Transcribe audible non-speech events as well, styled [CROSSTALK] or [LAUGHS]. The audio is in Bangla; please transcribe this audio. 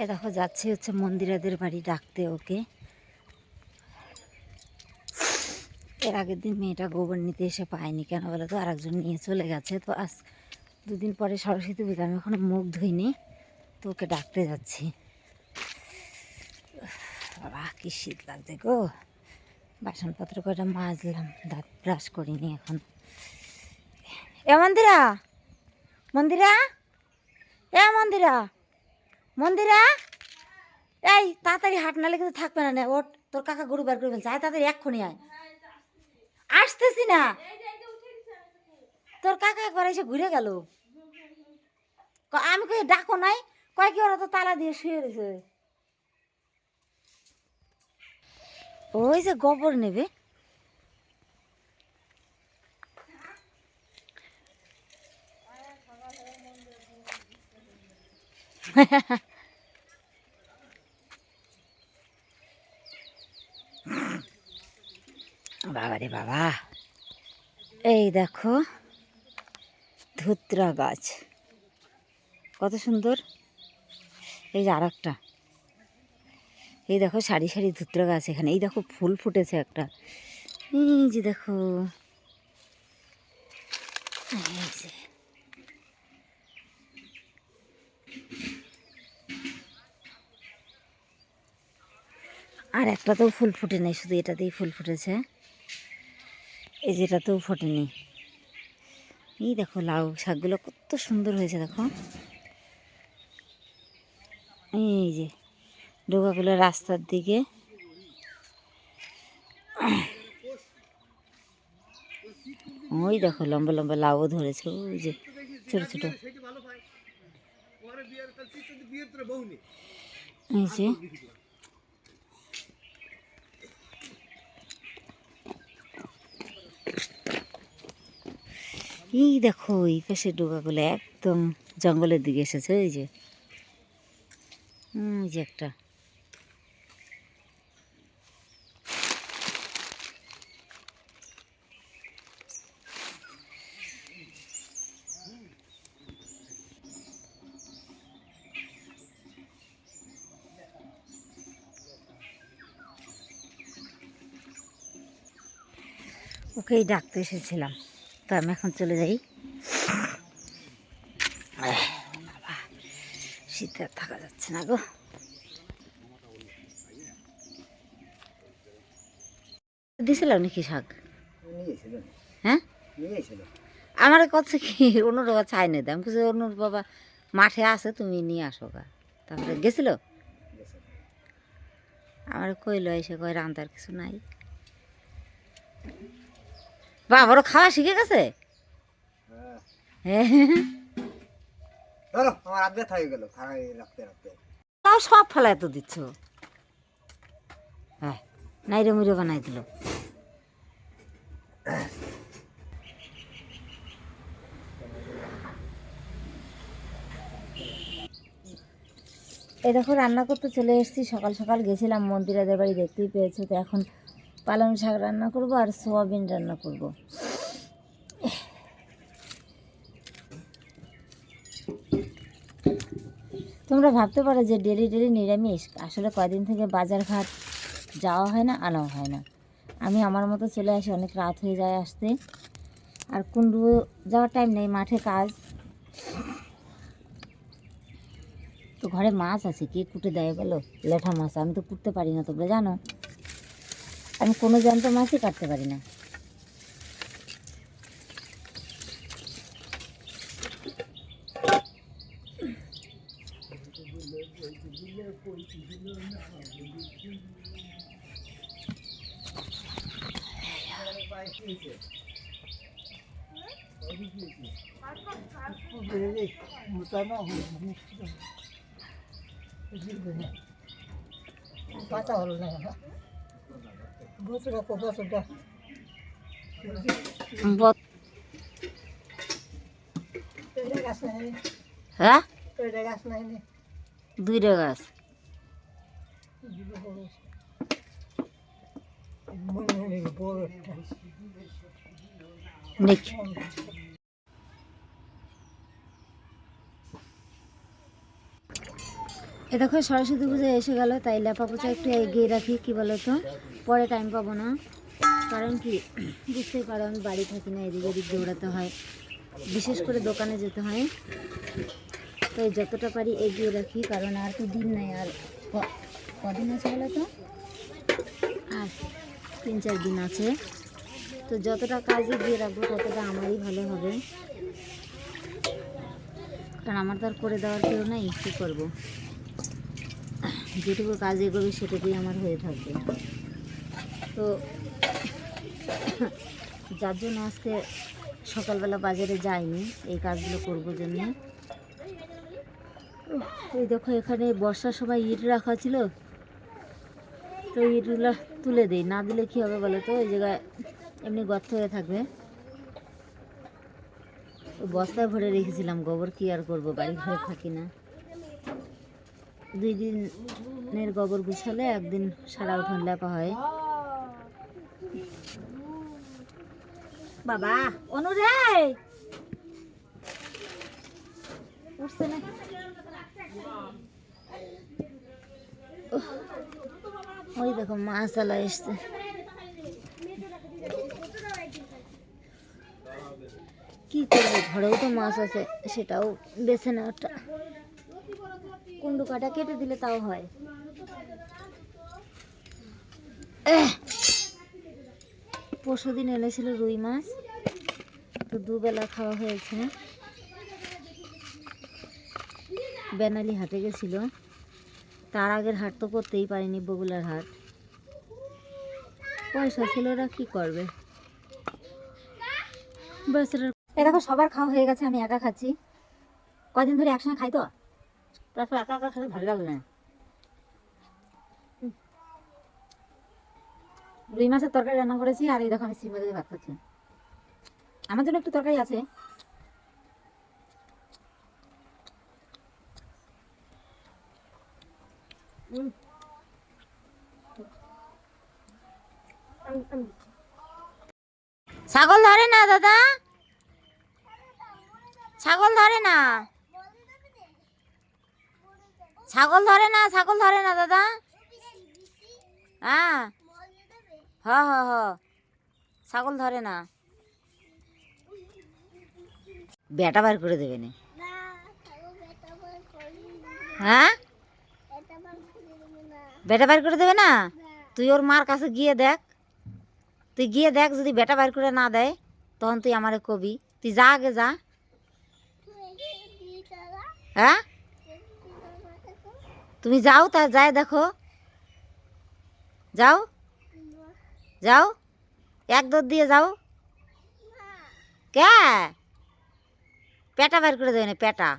এ দেখো যাচ্ছে হচ্ছে মন্দিরাদের বাড়ি ডাকতে ওকে। এর আগের দিন মেয়েটা গোবর নিতে এসে পায়নি কেন বলে তো? আরেকজন নিয়ে চলে গেছে। তো আজ দুদিন পরে সরস্বতী পুজো, আমি এখনও মুখ ধুইনি, তো ওকে ডাকতে যাচ্ছি। বাবা, কি শীত লাগছে গো। বাসনপত্র কটা মাজলাম, দাঁত ব্রাশ করিনি এখন। এ মন্দিরা মন্দিরা, এ মন্দিরা। মন্দিরা? এই, তাড়াতাড়ি হাট নালে কিন্তু থাকবে না ওট তোর কাকা গরু বার করে ফেলছে, আয় তাড়াতাড়ি এক্ষুনি আয়। আসতেছি না। তোর কাকা একবার এসে ঘুরে গেল। আমি কই, ডাকো নাই? কয় কি ওরা তো তালা দিয়ে শুয়ে রয়েছে। ওই যে গোবর নেবে। [LAUGHS] বাবা রে বাবা। এই দেখো, ধুত্রা গাছ। কত সুন্দর। এই যে আর একটা এই দেখো, সারি সারি ধুত্রা গাছ এখানে। এই দেখো, ফুল ফুটেছে একটা। এই যে দেখো। এই যে। আর একটাতেও ফুল ফুটে নেই, শুধু এটাতেই ফুল ফুটেছে। এই যেটাতেও ফোটেনি। এই দেখো লাউ শাকগুলো কত সুন্দর হয়েছে দেখো। এই যে ডোকাগুলো রাস্তার দিকে। ওই দেখো লম্বা লম্বা লাউও ধরেছে, ওই যে ছোট ছোট। এই যে এই দেখো, এই পাশে ডোকাগুলো একদম জঙ্গলের দিকে এসেছে ওই যে। ওই যে একটা। ওকেই ডাকতে এসেছিলাম। তো আমি এখন চলে যাই। শীতে থাকা যাচ্ছে না গো। দিছিল নাকি শাক? হ্যাঁ? আমার কথা কি বাবা চাই না দাম কিছু অনুর বাবা মাঠে আছে, তুমি নিয়ে আসো গা। তারপরে গেছিল? আমার কইলো এসে কয় রান্তার কিছু নাই। বাবারও খাওয়া শিখে গেছে? হ্যাঁ। হয়ে। তাও সব ফেলায় তো দিচ্ছ। হ্যাঁ নাইরে মুড়ে বানাই দিল। এই দেখো রান্না করতে চলে এসেছি। সকাল সকাল গেছিলাম মন্দিরাদের বাড়ি দেখতেই পেয়েছ। তো এখন পালং শাক রান্না করব আর সোয়াবিন রান্না করব। তোমরা ভাবতে পারো যে ডেলি ডেলি নিরামিষ, আসলে কয়দিন থেকে বাজার ঘাট যাওয়া হয় না, আনাও হয় না। আমি আমার মতো চলে আসি, অনেক রাত হয়ে যায় আসতে। আর কুন্ডু যাওয়ার টাইম নেই, মাঠে কাজ। তো ঘরে মাছ আছে, কে কুটে দেয় বলো? লেঠা মাছ, আমি তো কুটতে পারি না, তোমরা জানো? আমি কোনো জ্যান্ত মাছই কাটতে পারি না। পাতা হল না বছর বছরটা বত- গাছ নাই দুইটা গাছ এ দেখো। সরস্বতী পুজো এসে গেল, তাই লেপা পোচা একটু এগিয়ে রাখি, কি বলো তো পরে টাইম পাবো না। কারণ কি? বুঝতেই পারো, আমি বাড়ি থাকি না, এদিক এদিক দৌড়াতে হয়। বিশেষ করে দোকানে যেতে হয়। তো যতটা পারি এগিয়ে রাখি, কারণ আর তো দিন নেই, আর কদিন আছে বলো তো? আর তিন চার দিন আছে। তো যতটা কাজে দিয়ে রাখব, ততটা আমারই ভালো হবে। কারণ আমার তো আর করে দেওয়ার কেউ নেই, কী করব? যেটুকু কাজ এগোবে, সেটুকুই আমার হয়ে থাকবে। তো যার জন্য আজকে সকালবেলা বাজারে যাইনি, এই কাজগুলো করব জন্য এই দেখো এখানে বর্ষার সময় ইট রাখা ছিল। তো ইটগুলো তুলে দিই, না দিলে কী হবে বলো তো? ওই জায়গায় এমনি গর্ত হয়ে থাকবে। বস্তায় ভরে রেখেছিলাম, গোবর কি আর করব? বাড়ি ঘরে থাকি না। দুই দিনের গোবর গুছালে একদিন সারা উঠোন লেপা হয়। বাবা। অনুরে। উঠছে না। ওই দেখো মাছ আলা এসছে। কি করব, ঘরেও তো মাছ আছে, সেটাও বেছে নেওয়াটা কুন্ডু কাটা কেটে দিলে তাও হয়। পরশু দিন এনেছিল রুই মাছ। তো দুবেলা খাওয়া হয়েছে। বেনালি হাটে গেছিল। তার আগের হাট তো করতেই পারিনি বগুলার হাট। পয়সা ছিল ওরা কি করবে? দেখো, সবার খাওয়া হয়ে গেছে, আমি একা খাচ্ছি। কদিন ধরে একসঙ্গে খাই তো? তারপর একা একা খেতে ভালো লাগবে না। রুই মাছের তরকারি রান্না করেছি আর এই দেখো আমি সিম দিয়ে ভাত খাচ্ছি। আমার জন্য একটু তরকারি আছে। ছাগল ধরে না দাদা? ছাগল ধরে না? ছাগল ধরে না, ছাগল ধরে না দাদা? হ্যাঁ। হ হ হ। ছাগল ধরে না। বেটা বার করে দেবে না। হ্যাঁ বেটা বার করে দেবে না। তুই ওর মার কাছে গিয়ে দেখ। তুই গিয়ে দেখ যদি বেটা বার করে না দেয় তখন তুই আমারে কবি। তুই যা আগে যা। হ্যাঁ তুমি যাও তা যায় দেখো। যাও। যাও এক দৌড় দিয়ে যাও। কে? পেটা বের করে দেবে না পেটা।